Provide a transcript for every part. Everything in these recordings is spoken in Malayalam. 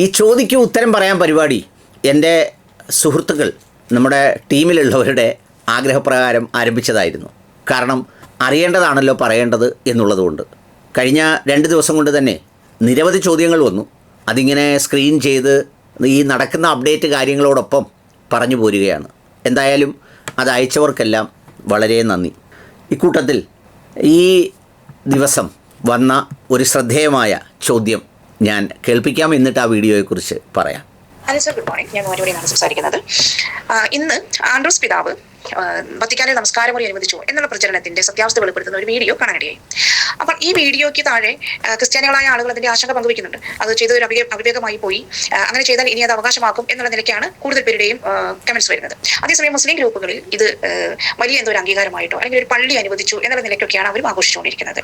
ഈ ചോദിക്ക് ഉത്തരം പറയാൻ പരിപാടി. എന്റെ സുഹൃത്തുക്കൾ നമ്മുടെ ടീമിലുള്ളവരുടെ ആഗ്രഹപ്രകാരം ആരംഭിച്ചതായിരുന്നു. കാരണം അറിയേണ്ടതാണല്ലോ പറയേണ്ടത് എന്നുള്ളതുകൊണ്ട്. കഴിഞ്ഞ രണ്ട് ദിവസം കൊണ്ട് തന്നെ നിരവധി ചോദ്യങ്ങൾ വന്നു. അതിങ്ങനെ സ്ക്രീൻ ചെയ്ത് ഈ നടക്കുന്ന അപ്ഡേറ്റ് കാര്യങ്ങളോടൊപ്പം പറഞ്ഞു പോരുകയാണ്. എന്തായാലും അത് അയച്ചവർക്കെല്ലാം വളരെ നന്ദി. ഇക്കൂട്ടത്തിൽ ഈ ദിവസം വന്ന ഒരു ശ്രദ്ധേയമായ ചോദ്യം ഞാൻ കേൾപ്പിക്കാം എന്നിട്ട് ആ വീഡിയോയെക്കുറിച്ച് പറയാം. ഹലോ സർ ഗുഡ് മോർണിംഗ് ഞാൻ മോനുവരെയാണ് സംസാരിക്കുന്നത്. ഇന്ന് ആൻഡ്രോസ് പിതാവ് വത്തിക്കാനിൽ നമസ്കാരം മുറി അനുവദിച്ചു എന്നുള്ള പ്രചരണത്തിന്റെ സത്യാവസ്ഥ വെളിപ്പെടുത്തുന്ന ഒരു വീഡിയോ കാണാനിടയായി. അപ്പോൾ ഈ വീഡിയോയ്ക്ക് താഴെ ക്രിസ്ത്യാനികളായ ആളുകൾ അതിന്റെ ആശങ്ക പങ്കുവയ്ക്കുന്നുണ്ട്. അത് ചെയ്ത ഒരു അവിവേകമായി പോയി. അങ്ങനെ ചെയ്താൽ ഇനി അത് അവകാശമാക്കും എന്നുള്ള നിലയ്ക്കാണ് കൂടുതൽ പേരുടെയും കമന്റ്സ് വരുന്നത്. അതേസമയം മുസ്ലിം ഗ്രൂപ്പുകളിൽ ഇത് വലിയ എന്തോ ഒരു അംഗീകാരമായിട്ടോ അല്ലെങ്കിൽ ഒരു പള്ളി അനുവദിച്ചു എന്നുള്ള നിലയ്ക്കൊക്കെയാണ് അവരും ആഘോഷിച്ചുകൊണ്ടിരിക്കുന്നത്.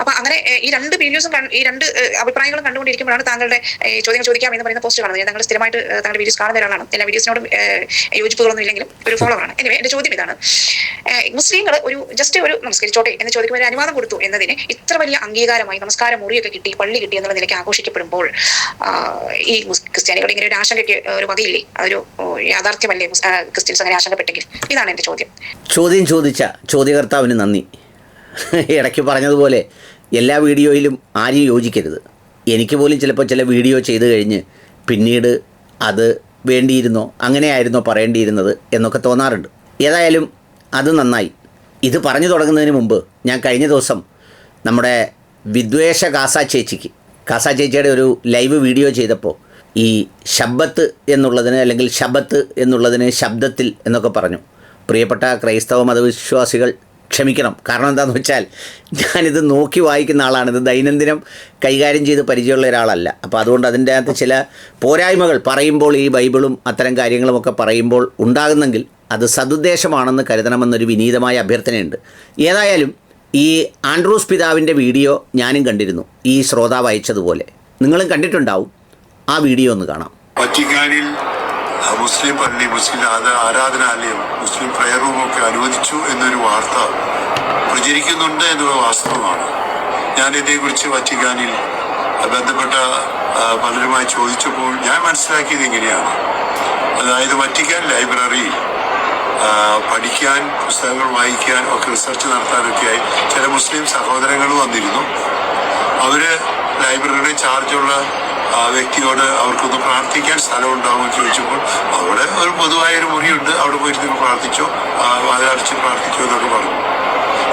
അപ്പൊ അങ്ങനെ ഈ രണ്ട് വീഡിയോസും ഈ രണ്ട് അഭിപ്രായങ്ങളും കണ്ടുകൊണ്ടിരിക്കുമ്പോഴാണ് താങ്കളുടെ ചോദ്യങ്ങൾ ചോദിക്കാം എന്ന് പറയുന്ന പോസ്റ്റ് കാണുന്നത്. ഞങ്ങൾ സ്ഥിരമായിട്ട് താങ്കളുടെ വീഡിയോസ് കാണുന്ന ഒരാളാണ്. എല്ലാ വീഡിയോസിനോടും യോജിപ്പുകളൊന്നും ഇല്ലെങ്കിലും ഒരു ഫോളോവറാണ് എനിവേ എന്റെ ചോദ്യം ഇതാണ്. മുസ്ലിങ്ങൾ ഒരു ജസ്റ്റ് ഒരു നമസ്കരിച്ചോട്ടെ എന്ന് ചോദിക്കുമ്പോൾ അനുവാദം കൊടുത്തു എന്നതിന് ഇത്ര വലിയ അംഗീകാരമായി നമസ്കാരം മുറിയൊക്കെ കിട്ടി പള്ളി കിട്ടി എന്നുള്ള നിലയ്ക്ക് ആഘോഷിക്കപ്പെടുമ്പോൾ ഈ ക്രിസ്ത്യാനികൾ ഇങ്ങനെ ഒരു ആശങ്കയ്ക്ക് ഒരു വകയില്ലേ? അതൊരു യാഥാർത്ഥ്യമല്ലേ ക്രിസ്ത്യൻസ് അങ്ങനെ ആശങ്കപ്പെട്ടെങ്കിൽ? ഇതാണ് എന്റെ ചോദ്യം. ചോദ്യം ചോദിച്ച ചോദ്യകർത്താവിന് നന്ദി. ഇടയ്ക്ക് പറഞ്ഞതുപോലെ എല്ലാ വീഡിയോയിലും ആരും യോജിക്കരുത്. എനിക്ക് പോലും ചിലപ്പോൾ ചില വീഡിയോ ചെയ്തു കഴിഞ്ഞ് പിന്നീട് അത് വേണ്ടിയിരുന്നോ അങ്ങനെയായിരുന്നോ പറയേണ്ടിയിരുന്നത് എന്നൊക്കെ തോന്നാറുണ്ട്. ഏതായാലും അത് നന്നായി. ഇത് പറഞ്ഞു തുടങ്ങുന്നതിന് മുമ്പ് ഞാൻ കഴിഞ്ഞ ദിവസം നമ്മുടെ വിദ്വേഷ കാസ ചേച്ചിക്ക് കാസ ചേച്ചിയുടെ ഒരു ലൈവ് വീഡിയോ ചെയ്തപ്പോൾ ഈ ശബ്ബത്ത് എന്നുള്ളതിന് അല്ലെങ്കിൽ ശബത്ത് എന്നുള്ളതിന് ശബ്ദത്തിൽ എന്നൊക്കെ പറഞ്ഞു. പ്രിയപ്പെട്ട ക്രൈസ്തവ മതവിശ്വാസികൾ ക്ഷമിക്കണം. കാരണം എന്താണെന്ന് വെച്ചാൽ ഞാനിത് നോക്കി വായിക്കുന്ന ആളാണ്. ഇത് ദൈനംദിനം കൈകാര്യം ചെയ്ത് പരിചയമുള്ള ഒരാളല്ല. അപ്പോൾ അതുകൊണ്ട് അതിന്റെ അകത്ത് ചില പോരായ്മകൾ പറയുമ്പോൾ ഈ ബൈബിളും അത്തരം കാര്യങ്ങളുമൊക്കെ പറയുമ്പോൾ ഉണ്ടാകുന്നെങ്കിൽ അത് സതുദ്ദേശമാണെന്ന് കരുതണമെന്നൊരു വിനീതമായ അഭ്യർത്ഥനയുണ്ട്. ഏതായാലും ഈ ആൻഡ്രൂസ് പിതാവിന്റെ വീഡിയോ ഞാനും കണ്ടിരുന്നു ഈ ശ്രോതാവ് അയച്ചതുപോലെ നിങ്ങളും കണ്ടിട്ടുണ്ടാവും ആ വീഡിയോ ഒന്ന് കാണാം. വറ്റിക്കാനിൽ മുസ്ലിം പള്ളി മുസ്ലിം ആരാ- ആരാധനാലയം മുസ്ലിം പ്രയർ റൂമൊക്കെ അനുവദിച്ചു എന്നൊരു വാർത്ത പ്രചരിക്കുന്നുണ്ട് എന്നത് വാസ്തവമാണ്. ഞാൻ ഇതേക്കുറിച്ച് വറ്റിക്കാനിൽ ബന്ധപ്പെട്ട പലരുമായി ചോദിച്ചപ്പോൾ ഞാൻ മനസ്സിലാക്കിയത് ഇങ്ങനെയാണ്. അതായത് വറ്റിക്കാൻ ലൈബ്രറിയിൽ ആ, പഠിക്കാൻ പുസ്തകങ്ങൾ വായിക്കാൻ ഒക്കെ റിസർച്ച് നടത്താനൊക്കെയായി ചില മുസ്ലിം സഹോദരങ്ങൾ വന്നിരുന്നു. അവർ ലൈബ്രറിയുടെ ചാർജുള്ള വ്യക്തിയോട് അവർക്കൊന്ന് പ്രാർത്ഥിക്കാൻ സ്ഥലം ഉണ്ടാവുമെന്ന് ചോദിച്ചപ്പോൾ അവിടെ ഒരു പൊതുവായ ഒരു മുറിയുണ്ട് അവിടെ നിങ്ങൾ പ്രാർത്ഥിച്ചോ ആ, വാതിലടച്ച് പ്രാർത്ഥിച്ചോ എന്നൊക്കെ പറഞ്ഞു.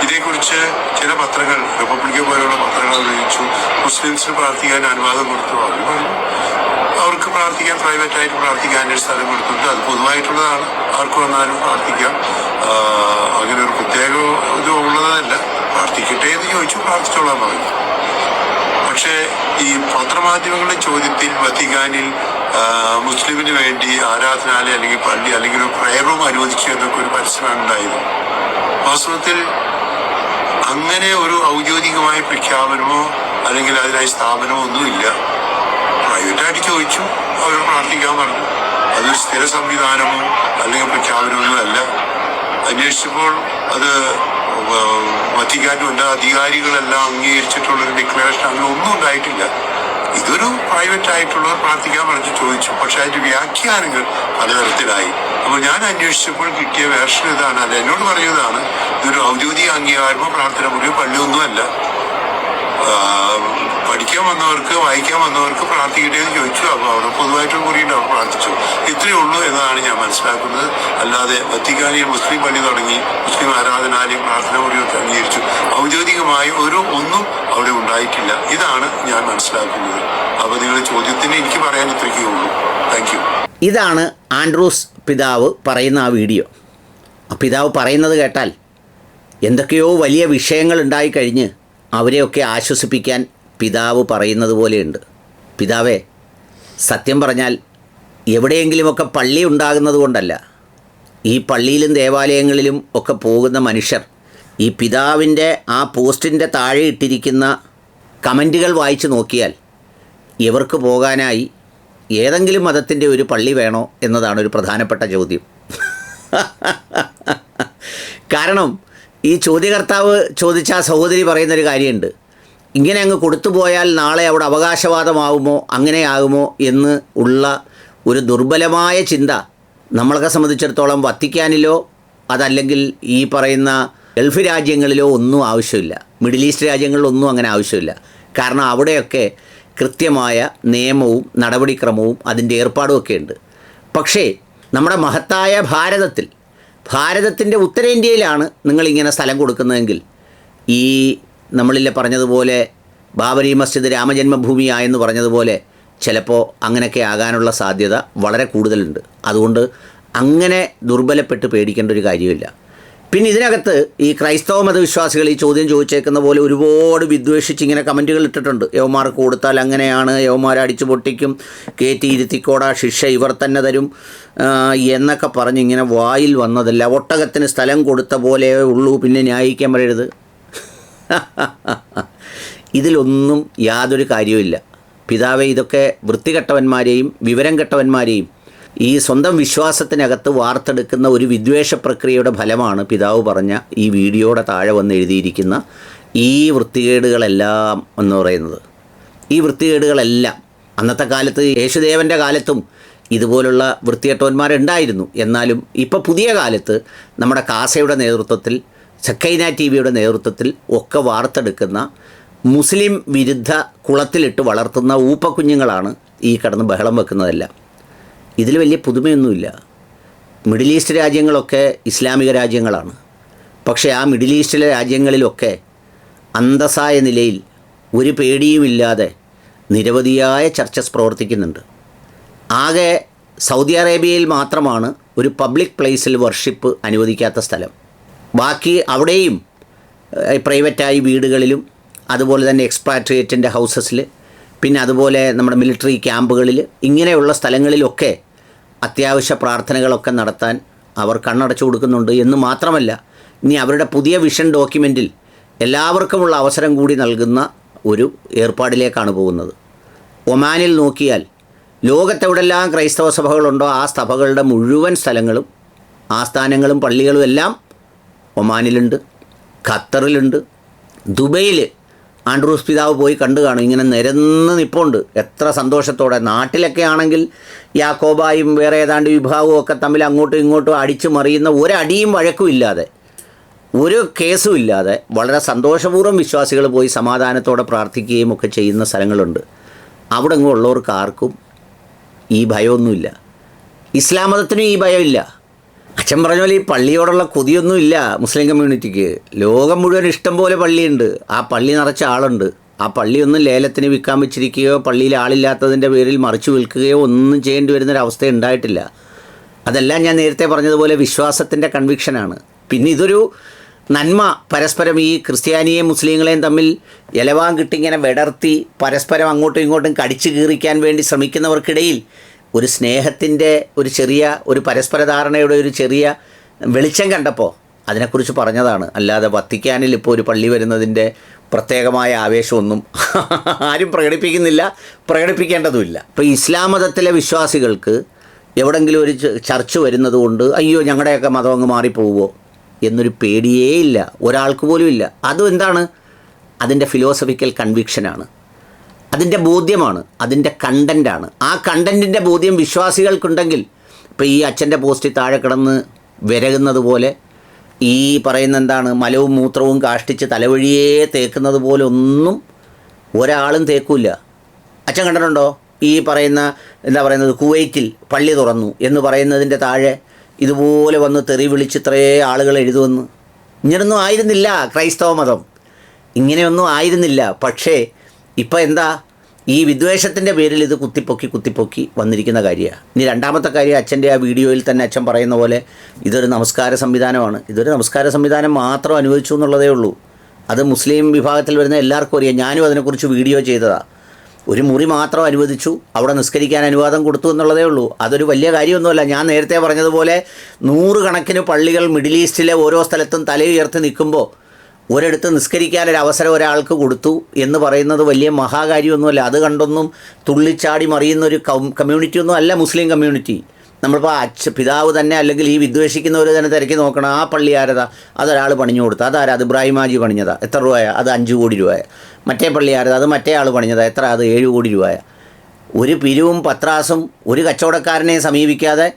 ഇതേക്കുറിച്ച് ചില പത്രങ്ങൾ റിപ്പബ്ലിക്കെ പോലെയുള്ള പത്രങ്ങൾ അറിയിച്ചു മുസ്ലിംസിന് പ്രാർത്ഥിക്കാൻ അനുവാദം കൊടുത്തു. അവർ പറഞ്ഞു അവർക്ക് പ്രാർത്ഥിക്കാൻ പ്രൈവറ്റായിട്ട് പ്രാർത്ഥിക്കാനൊരു സ്ഥലം കൊടുത്തിട്ടുണ്ട് അത് പൊതുവായിട്ടുള്ളതാണ്. ആർക്ക് വന്നാലും പ്രാർത്ഥിക്കാം. അങ്ങനെ ഒരു പ്രത്യേക ഇത് ഉള്ളതല്ല. പ്രാർത്ഥിക്കട്ടെ എന്ന് ചോദിച്ചു പ്രാർത്ഥിച്ചോളാൻ പറഞ്ഞു. പക്ഷേ ഈ പത്രമാധ്യമങ്ങളുടെ ചോദ്യത്തിൽ വത്തിക്കാനിൽ മുസ്ലിമിന് വേണ്ടി ആരാധനാലയം അല്ലെങ്കിൽ പള്ളി അല്ലെങ്കിൽ ഒരു പ്രയർ റൂം അനുവദിച്ചു എന്നൊക്കെ ഒരു പരസ്യമാണ് ഉണ്ടായത്. വാസ്തവത്തിൽ അങ്ങനെ ഒരു ഔദ്യോഗികമായ പ്രഖ്യാപനമോ അല്ലെങ്കിൽ അതിനായി സ്ഥാപനമോ ഒന്നുമില്ല. പ്രൈവറ്റായിട്ട് ചോദിച്ചു. അവർ പ്രാർത്ഥിക്കാൻ പറഞ്ഞു. അതൊരു സ്ഥിര സംവിധാനമോ അല്ലെങ്കിൽ പ്രഖ്യാപനമൊന്നും അല്ല. അന്വേഷിച്ചപ്പോൾ അത് വത്തിക്കാനും എല്ലാ അധികാരികളെല്ലാം അംഗീകരിച്ചിട്ടുള്ളൊരു ഡിക്ലറേഷൻ അങ്ങനെ ഒന്നും ഉണ്ടായിട്ടില്ല. ഇതൊരു പ്രൈവറ്റ് ആയിട്ടുള്ളവർ പ്രാർത്ഥിക്കാൻ പറഞ്ഞു ചോദിച്ചു. പക്ഷെ അതിന്റെ വ്യാഖ്യാനങ്ങൾ പലതരത്തിലായി. അപ്പോൾ ഞാൻ അന്വേഷിച്ചപ്പോൾ കിട്ടിയ വേർഷൻ ഇതാണ്. അല്ല എന്നോട് പറഞ്ഞതാണ് ഇതൊരു ഔദ്യോഗിക അംഗീകാരമോ പ്രാർത്ഥന മുറിയോ പള്ളിയൊന്നുമല്ല. പഠിക്കാൻ വന്നവർക്ക് വായിക്കാൻ വന്നവർക്ക് പ്രാർത്ഥിക്കട്ടെ എന്ന് ചോദിച്ചു. അപ്പോൾ അവിടെ പൊതുവായിട്ട് കൂടിയിട്ട് അവർ പ്രാർത്ഥിച്ചു. ഇത്രയേ ഉള്ളൂ എന്നതാണ് ഞാൻ മനസ്സിലാക്കുന്നത്. അല്ലാതെ വത്തിക്കാനിൽ മുസ്ലിം പള്ളി തുടങ്ങി മുസ്ലിം ആരാധനാലയം പ്രാർത്ഥന മുറിയൊക്കെ അംഗീകരിച്ചു. ഔദ്യോഗികമായി ഒരു ഒന്നും അവിടെ ഉണ്ടായിട്ടില്ല. ഇതാണ് ഞാൻ മനസ്സിലാക്കുന്നത്. അപ്പോൾ നിങ്ങളുടെ ചോദ്യത്തിന് എനിക്ക് പറയാൻ ഇത്രയ്ക്കേ ഉള്ളൂ. താങ്ക് യു ഇതാണ് ആൻഡ്രൂസ് പിതാവ് പറയുന്ന ആ വീഡിയോ. ആ പിതാവ് പറയുന്നത് കേട്ടാൽ എന്തൊക്കെയോ വലിയ വിഷയങ്ങൾ ഉണ്ടായിക്കഴിഞ്ഞ് അവരെയൊക്കെ ആശ്വസിപ്പിക്കാൻ പിതാവ് പറയുന്നത് പോലെയുണ്ട്. പിതാവേ സത്യം പറഞ്ഞാൽ എവിടെയെങ്കിലുമൊക്കെ പള്ളി ഉണ്ടാകുന്നത് കൊണ്ടല്ല. ഈ പള്ളിയിലും ദേവാലയങ്ങളിലും ഒക്കെ പോകുന്ന മനുഷ്യർ ഈ പിതാവിന്റെ ആ പോസ്റ്റിന്റെ താഴെ ഇട്ടിരിക്കുന്ന കമന്റുകൾ വായിച്ചു നോക്കിയാൽ ഇവർക്ക് പോകാനായി ഏതെങ്കിലും മതത്തിന്റെ ഒരു പള്ളി വേണോ എന്നതാണ് ഒരു പ്രധാനപ്പെട്ട ചോദ്യം. കാരണം ഈ ചോദ്യകർത്താവ് ചോദിച്ച ആ സഹോദരി പറയുന്നൊരു കാര്യമുണ്ട്. ഇങ്ങനെ അങ്ങ് കൊടുത്തു പോയാൽ നാളെ അവിടെ അവകാശവാദമാവുമോ അങ്ങനെയാകുമോ എന്ന് ഉള്ള ഒരു ദുർബലമായ ചിന്ത നമ്മളൊക്കെ സംബന്ധിച്ചിടത്തോളം വത്തിക്കാനിലോ അതല്ലെങ്കിൽ ഈ പറയുന്ന ഗൾഫ് രാജ്യങ്ങളിലോ ഒന്നും ആവശ്യമില്ല. മിഡിൽ ഈസ്റ്റ് രാജ്യങ്ങളിലൊന്നും അങ്ങനെ ആവശ്യമില്ല. കാരണം അവിടെയൊക്കെ കൃത്യമായ നിയമവും നടപടിക്രമവും അതിന്റെ ഏർപ്പാടും ഒക്കെ ഉണ്ട്. പക്ഷേ നമ്മുടെ മഹത്തായ ഭാരതത്തിൽ ഭാരതത്തിന്റെ ഉത്തരേന്ത്യയിലാണ് നിങ്ങളിങ്ങനെ സ്ഥലം കൊടുക്കുന്നതെങ്കിൽ ഈ നമ്മളിലെ പറഞ്ഞതുപോലെ ബാബരി മസ്ജിദ് രാമജന്മഭൂമിയായെന്ന് പറഞ്ഞതുപോലെ ചിലപ്പോൾ അങ്ങനെയൊക്കെ ആകാനുള്ള സാധ്യത വളരെ കൂടുതലുണ്ട്. അതുകൊണ്ട് അങ്ങനെ ദുർബലപ്പെട്ട് പേടിക്കേണ്ട ഒരു കാര്യമില്ല. പിന്നെ ഇതിനകത്ത് ഈ ക്രൈസ്തവ മതവിശ്വാസികൾ ഈ ചോദ്യം ചോദിച്ചേക്കുന്ന പോലെ ഒരുപാട് വിദ്വേഷിച്ച് ഇങ്ങനെ കമന്റുകൾ ഇട്ടിട്ടുണ്ട്. യവമാർക്ക് കൊടുത്താൽ അങ്ങനെയാണ് യവന്മാർ അടിച്ചു പൊട്ടിക്കും കയറ്റി ഇരുത്തിക്കോടാ ശിക്ഷ ഇവർ തന്നെ തരും എന്നൊക്കെ പറഞ്ഞ് ഇങ്ങനെ വായിൽ വന്നതല്ല. ഒട്ടകത്തിന് സ്ഥലം കൊടുത്ത പോലെ ഉള്ളൂ പിന്നെ ന്യായിക്കാൻ പറയരുത്. ഇതിലൊന്നും യാതൊരു കാര്യവുമില്ല പിതാവെ ഇതൊക്കെ വൃത്തികെട്ടവന്മാരെയും വിവരം കെട്ടവന്മാരെയും ഈ സ്വന്തം വിശ്വാസത്തിനകത്ത് വാർത്തെടുക്കുന്ന ഒരു വിദ്വേഷ പ്രക്രിയയുടെ ഫലമാണ് പിതാവ് പറഞ്ഞ ഈ വീഡിയോയുടെ താഴെ വന്ന് എഴുതിയിരിക്കുന്ന ഈ വൃത്തികേടുകളെല്ലാം എന്ന് പറയുന്നത്. ഈ വൃത്തികേടുകളെല്ലാം അന്നത്തെ കാലത്ത് യേശുദേവന്റെ കാലത്തും ഇതുപോലുള്ള വൃത്തികെട്ടവന്മാരുണ്ടായിരുന്നു. എന്നാലും ഇപ്പോൾ പുതിയ കാലത്ത് നമ്മുടെ കാസയുടെ നേതൃത്വത്തിൽ സക്കൈന ടി വിയുടെ നേതൃത്വത്തിൽ ഒക്കെ വാർത്തെടുക്കുന്ന മുസ്ലിം വിരുദ്ധ കുളത്തിലിട്ട് വളർത്തുന്ന ഊപ്പക്കുഞ്ഞുങ്ങളാണ് ഈ കടന്ന് ബഹളം വെക്കുന്നതല്ല. ഇതിൽ വലിയ പുതുമയൊന്നുമില്ല. മിഡിൽ ഈസ്റ്റ് രാജ്യങ്ങളൊക്കെ ഇസ്ലാമിക രാജ്യങ്ങളാണ്. പക്ഷേ ആ മിഡിൽ ഈസ്റ്റിലെ രാജ്യങ്ങളിലൊക്കെ അന്തസ്സായ നിലയിൽ ഒരു പേടിയുമില്ലാതെ നിരവധിയായ ചർച്ചസ് പ്രവർത്തിക്കുന്നുണ്ട്. ആകെ സൗദി അറേബ്യയിൽ മാത്രമാണ് ഒരു പബ്ലിക് പ്ലേസിൽ വർഷിപ്പ് അനുവദിക്കാത്ത സ്ഥലം. ബാക്കി അവിടെയും പ്രൈവറ്റായി വീടുകളിലും അതുപോലെ തന്നെ എക്സ്പാട്രിയേറ്റിന്റെ ഹൗസസിൽ പിന്നെ അതുപോലെ നമ്മുടെ മിലിറ്ററി ക്യാമ്പുകളിൽ ഇങ്ങനെയുള്ള സ്ഥലങ്ങളിലൊക്കെ അത്യാവശ്യ പ്രാർത്ഥനകളൊക്കെ നടത്താൻ അവർ കണ്ണടച്ചു കൊടുക്കുന്നുണ്ട് എന്ന് മാത്രമല്ല ഇനി അവരുടെ പുതിയ വിഷൻ ഡോക്യുമെന്റിൽ എല്ലാവർക്കുമുള്ള അവസരം കൂടി നൽകുന്ന ഒരു ഏർപ്പാടിലേക്കാണ് പോകുന്നത്. ഒമാനിൽ നോക്കിയാൽ ലോകത്തെവിടെല്ലാം ക്രൈസ്തവ സഭകളുണ്ടോ ആ സഭകളുടെ മുഴുവൻ സ്ഥലങ്ങളും ആസ്ഥാനങ്ങളും പള്ളികളും എല്ലാം ഒമാനിലുണ്ട് ഖത്തറിലുണ്ട് ദുബൈയിൽ ആൻഡ്രൂസ് പിതാവ് പോയി കണ്ടു കാണും. ഇങ്ങനെ നിരന്ന് നിപ്പുണ്ട്. എത്ര സന്തോഷത്തോടെ. നാട്ടിലൊക്കെ ആണെങ്കിൽ യാക്കോബായും വേറെ ഏതാണ്ട് വിഭാഗവും ഒക്കെ തമ്മിൽ അങ്ങോട്ടും ഇങ്ങോട്ടും അടിച്ചു മറിയുന്ന ഒരടിയും വഴക്കും ഇല്ലാതെ ഒരു കേസും ഇല്ലാതെ വളരെ സന്തോഷപൂർവം വിശ്വാസികൾ പോയി സമാധാനത്തോടെ പ്രാർത്ഥിക്കുകയും ഒക്കെ ചെയ്യുന്ന സ്ഥലങ്ങളുണ്ട്. അവിടെ ഉള്ളവർക്ക് ആർക്കും ഈ ഭയമൊന്നുമില്ല. ഇസ്ലാം മതത്തിനും ഈ ഭയമില്ല. അച്ഛൻ പറഞ്ഞ പോലെ ഈ പള്ളിയോടുള്ള കൊതിയൊന്നും ഇല്ല മുസ്ലിം കമ്മ്യൂണിറ്റിക്ക്. ലോകം മുഴുവൻ ഇഷ്ടം പോലെ പള്ളിയുണ്ട്. ആ പള്ളി നിറച്ച ആളുണ്ട്. ആ പള്ളിയൊന്നും ലേലത്തിന് വിൽക്കാൻ വെച്ചിരിക്കുകയോ പള്ളിയിൽ ആളില്ലാത്തതിന്റെ പേരിൽ മറിച്ചു വിൽക്കുകയോ ഒന്നും ചെയ്യേണ്ടി വരുന്നൊരവസ്ഥ ഉണ്ടായിട്ടില്ല. അതെല്ലാം ഞാൻ നേരത്തെ പറഞ്ഞതുപോലെ വിശ്വാസത്തിന്റെ കൺവിക്ഷനാണ് പിന്നെ ഇതൊരു നന്മ. പരസ്പരം ഈ ക്രിസ്ത്യാനിയെയും മുസ്ലിങ്ങളെയും തമ്മിൽ ഇലവാൻ കിട്ടിങ്ങനെ വിടർത്തി പരസ്പരം അങ്ങോട്ടും ഇങ്ങോട്ടും കടിച്ചു കീറിക്കാൻ വേണ്ടി ശ്രമിക്കുന്നവർക്കിടയിൽ ഒരു സ്നേഹത്തിന്റെ ഒരു ചെറിയ ഒരു പരസ്പര ധാരണയുടെ ഒരു ചെറിയ വെളിച്ചം കണ്ടപ്പോൾ അതിനെക്കുറിച്ച് പറഞ്ഞതാണ്. അല്ലാതെ വത്തിക്കാനിൽ ഇപ്പോൾ ഒരു പള്ളി വരുന്നതിന്റെ പ്രത്യേകമായ ആവേശമൊന്നും ആരും പ്രകടിപ്പിക്കുന്നില്ല പ്രകടിപ്പിക്കേണ്ടതുമില്ല. ഇപ്പോൾ ഇസ്ലാം മതത്തിലെ വിശ്വാസികൾക്ക് എവിടെങ്കിലും ഒരു ചർച്ച വരുന്നത് കൊണ്ട് അയ്യോ ഞങ്ങളുടെയൊക്കെ മതം അങ്ങ് മാറിപ്പോവുമോ എന്നൊരു പേടിയേ ഇല്ല ഒരാൾക്ക് പോലും ഇല്ല. അതും എന്താണ്? അതിന്റെ ഫിലോസഫിക്കൽ കൺവിക്ഷനാണ് അതിന്റെ ബോധ്യമാണ് അതിന്റെ കണ്ടന്റാണ് ആ കണ്ടന്റിന്റെ ബോധ്യം വിശ്വാസികൾക്കുണ്ടെങ്കിൽ ഇപ്പോൾ ഈ അച്ഛന്റെ പോസ്റ്റിൽ താഴെ കിടന്ന് വിരകുന്നത് പോലെ ഈ പറയുന്ന എന്താണ് മലവും മൂത്രവും കാഷ്ടിച്ച് തലവഴിയേ തേക്കുന്നത് പോലെ ഒന്നും ഒരാളും തേക്കൂല അച്ഛൻ കണ്ടിട്ടുണ്ടോ? ഈ പറയുന്ന എന്താ പറയുന്നത് കുവൈറ്റിൽ പള്ളി തുറന്നു എന്ന് പറയുന്നതിന്റെ താഴെ ഇതുപോലെ വന്ന് തെറി വിളിച്ച് ഇത്രയേ ആളുകൾ എഴുതുമെന്ന് ഇങ്ങനൊന്നും ആയിരുന്നില്ല ക്രൈസ്തവ മതം. ഇങ്ങനെയൊന്നും ആയിരുന്നില്ല. പക്ഷേ ഇപ്പം എന്താ? ഈ വിദ്വേഷത്തിന്റെ പേരിൽ ഇത് കുത്തിപ്പൊക്കി കുത്തിപ്പൊക്കി വന്നിരിക്കുന്ന കാര്യമാണ് ഇനി രണ്ടാമത്തെ കാര്യം അച്ഛന്റെ ആ വീഡിയോയിൽ തന്നെ അച്ഛൻ പറയുന്ന പോലെ ഇതൊരു നമസ്കാര സംവിധാനമാണ്. ഇതൊരു നമസ്കാര സംവിധാനം മാത്രം അനുവദിച്ചു എന്നുള്ളതേ ഉള്ളൂ. അത് മുസ്ലിം വിഭാഗത്തിൽ വരുന്ന എല്ലാവർക്കും അറിയാം. ഞാനും അതിനെക്കുറിച്ച് വീഡിയോ ചെയ്തതാണ് ഒരു മുറി മാത്രം അനുവദിച്ചു. അവിടെ നിസ്കരിക്കാൻ അനുവാദം കൊടുത്തു എന്നുള്ളതേ ഉള്ളൂ. അതൊരു വലിയ കാര്യമൊന്നുമല്ല. ഞാൻ നേരത്തെ പറഞ്ഞതുപോലെ നൂറുകണക്കിന് പള്ളികൾ മിഡിൽ ഈസ്റ്റിലെ ഓരോ സ്ഥലത്തും തലയുയർത്തി നിൽക്കുമ്പോൾ ഒരിടത്ത് നിസ്കരിക്കാൻ ഒരു അവസരം ഒരാൾക്ക് കൊടുത്തു എന്ന് പറയുന്നത് വലിയ മഹാകാര്യമൊന്നുമല്ല. അത് കണ്ടൊന്നും തുള്ളിച്ചാടി മറിയുന്ന ഒരു കമ്മ്യൂണിറ്റി ഒന്നും അല്ല മുസ്ലിം കമ്മ്യൂണിറ്റി നമ്മളിപ്പോൾ അച്ഛ പിതാവ് തന്നെ അല്ലെങ്കിൽ ഈ വിദ്വേഷിക്കുന്നവർ തന്നെ തിരക്കി നോക്കണം. ആ പള്ളി ആരതാ? അതൊരാൾ പണിഞ്ഞു കൊടുത്ത അതാരാ? അത് ഇബ്രാഹിമാജി പണിഞ്ഞതാ. എത്ര രൂപയാ? അത് അഞ്ച് കോടി രൂപയാ. മറ്റേ പള്ളി ആരതാ? അത് മറ്റേ ആൾ പണിഞ്ഞതാ. എത്ര? അത് ഏഴ് കോടി രൂപയാ. ഒരു പിരിവും പത്രാസും ഒരു കച്ചവടക്കാരനെ സമീപിക്കാതെ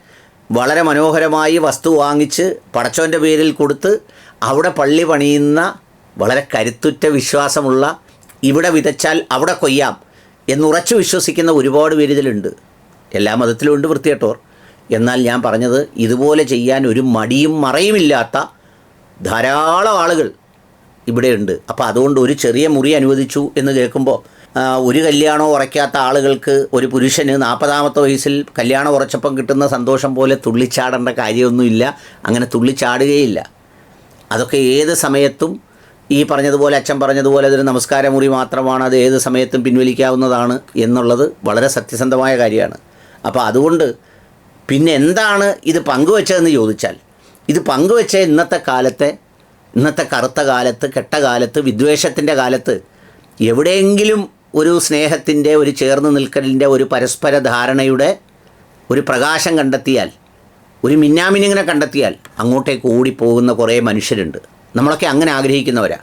വളരെ മനോഹരമായി വസ്തു വാങ്ങിച്ച് പടച്ചോന്റെ പേരിൽ കൊടുത്ത് അവിടെ പള്ളി പണിയുന്ന വളരെ കരുത്തുറ്റ വിശ്വാസമുള്ള ഇവിടെ വിതച്ചാൽ അവിടെ കൊയ്യാം എന്നുറച്ചു വിശ്വസിക്കുന്ന ഒരുപാട് പേര് ഇതിലുണ്ട് എല്ലാ മതത്തിലും ഉണ്ട് വൃത്തികെട്ടോർ എന്നാൽ ഞാൻ പറഞ്ഞത് ഇതുപോലെ ചെയ്യാൻ ഒരു മടിയും മറയുമില്ലാത്ത ധാരാളം ആളുകൾ ഇവിടെയുണ്ട് അപ്പോൾ അതുകൊണ്ട് ഒരു ചെറിയ മുറി അനുവദിച്ചു എന്ന് കേൾക്കുമ്പോൾ ഒരു കല്യാണം ഉറയ്ക്കാത്ത ആളുകൾക്ക് ഒരു പുരുഷന് നാൽപ്പതാമത്തെ വയസ്സിൽ കല്യാണം ഉറച്ചപ്പം കിട്ടുന്ന സന്തോഷം പോലെ തുള്ളിച്ചാടേണ്ട കാര്യമൊന്നുമില്ല. അങ്ങനെ തുള്ളിച്ചാടുകയില്ല. അതൊക്കെ ഏത് സമയത്തും ഈ പറഞ്ഞതുപോലെ അച്ഛൻ പറഞ്ഞതുപോലെ അതൊരു നമസ്കാര മുറി മാത്രമാണ് അത് ഏത് സമയത്തും പിൻവലിക്കാവുന്നതാണ് എന്നുള്ളത് വളരെ സത്യസന്ധമായ കാര്യമാണ്. അപ്പോൾ അതുകൊണ്ട് പിന്നെ എന്താണ് ഇത് പങ്കുവച്ചതെന്ന് ചോദിച്ചാൽ ഇത് പങ്കുവെച്ച ഇന്നത്തെ കാലത്തെ ഇന്നത്തെ കറുത്ത കാലത്ത് കെട്ട കാലത്ത് വിദ്വേഷത്തിന്റെ കാലത്ത് എവിടെയെങ്കിലും ഒരു സ്നേഹത്തിന്റെ ഒരു ചേർന്ന് നിൽക്കലിന്റെ ഒരു പരസ്പര ധാരണയുടെ ഒരു പ്രകാശം കണ്ടെത്തിയാൽ ഒരു മിന്നാമിനിങ്ങനെ കണ്ടെത്തിയാൽ അങ്ങോട്ടേക്ക് ഓടിപ്പോകുന്ന കുറേ മനുഷ്യരുണ്ട്. നമ്മളൊക്കെ അങ്ങനെ ആഗ്രഹിക്കുന്നവരാ.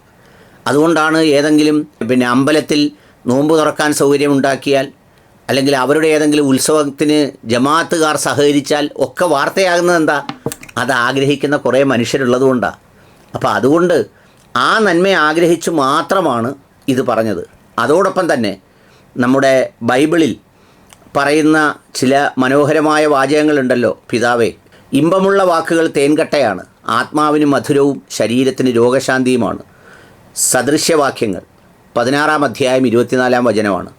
അതുകൊണ്ടാണ് ഏതെങ്കിലും പിന്നെ അമ്പലത്തിൽ നോമ്പ് തുറക്കാൻ സൗകര്യമുണ്ടാക്കിയാൽ അല്ലെങ്കിൽ അവരുടെ ഏതെങ്കിലും ഉത്സവത്തിന് ജമാഅത്തുകാർ സഹകരിച്ചാൽ ഒക്കെ വാർത്തയാകുന്നത് എന്താ അത് ആഗ്രഹിക്കുന്ന കുറേ മനുഷ്യരുള്ളതുകൊണ്ടാണ് അപ്പോൾ അതുകൊണ്ട് ആ നന്മ ആഗ്രഹിച്ച് മാത്രമാണ് ഇത് പറഞ്ഞത്. അതോടൊപ്പം തന്നെ നമ്മുടെ ബൈബിളിൽ പറയുന്ന ചില മനോഹരമായ വാചകങ്ങളുണ്ടല്ലോ പിതാവേ ഇമ്പമുള്ള വാക്കുകൾ തേൻകട്ടയാണ്. ആത്മാവിന് മധുരവും ശരീരത്തിന് രോഗശാന്തിയുമാണ്. സദൃശ്യവാക്യങ്ങൾ. പതിനാറാം അധ്യായം ഇരുപത്തിനാലാം വചനമാണ്.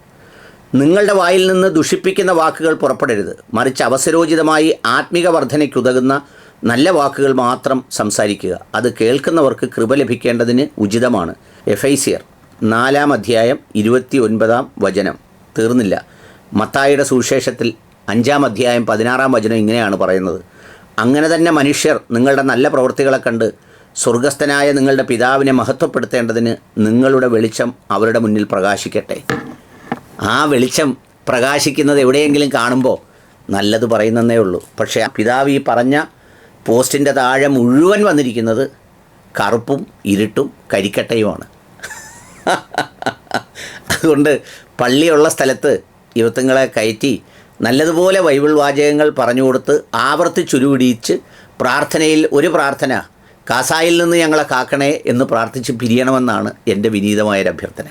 നിങ്ങളുടെ വായിൽ നിന്ന് ദുഷിപ്പിക്കുന്ന വാക്കുകൾ പുറപ്പെടരുത്. മറിച്ച് അവസരോചിതമായി ആത്മിക വർധനയ്ക്കുതകുന്ന നല്ല വാക്കുകൾ മാത്രം സംസാരിക്കുക. അത് കേൾക്കുന്നവർക്ക് കൃപ ലഭിക്കേണ്ടതിന് ഉചിതമാണ്. എഫൈസിയർ നാലാം അധ്യായം ഇരുപത്തി ഒൻപതാം വചനം. തീർന്നില്ല. മത്തായിയുടെ സുവിശേഷത്തിൽ അഞ്ചാം അധ്യായം പതിനാറാം വചനം ഇങ്ങനെയാണ് പറയുന്നത്. അങ്ങനെ തന്നെ മനുഷ്യർ നിങ്ങളുടെ നല്ല പ്രവൃത്തികളെ കണ്ട് സ്വർഗസ്ഥനായ നിങ്ങളുടെ പിതാവിനെ മഹത്വപ്പെടുത്തേണ്ടതിന് നിങ്ങളുടെ വെളിച്ചം അവരുടെ മുന്നിൽ പ്രകാശിക്കട്ടെ. ആ വെളിച്ചം പ്രകാശിക്കുന്നത് എവിടെയെങ്കിലും കാണുമ്പോൾ നല്ലത് പറയുന്നതേ ഉള്ളൂ. പക്ഷേ പിതാവ് ഈ പറഞ്ഞ പോസ്റ്റിന്റെ താഴെ മുഴുവൻ വന്നിരിക്കുന്നത് കറുപ്പും ഇരുട്ടും കരിക്കട്ടയുമാണ്. അതുകൊണ്ട് പള്ളിയുള്ള സ്ഥലത്ത് യുവത്തുങ്ങളെ കയറ്റി നല്ലതുപോലെ ബൈബിൾ വാചകങ്ങൾ പറഞ്ഞു കൊടുത്ത് ആവർത്തിച്ചുരുവിടിയിച്ച് പ്രാർത്ഥനയിൽ ഒരു പ്രാർത്ഥന കാസായിൽ നിന്ന് ഞങ്ങളെ കാക്കണേ എന്ന് പ്രാർത്ഥിച്ച് പിരിയണമെന്നാണ് എന്റെ വിനീതമായൊരു അഭ്യർത്ഥന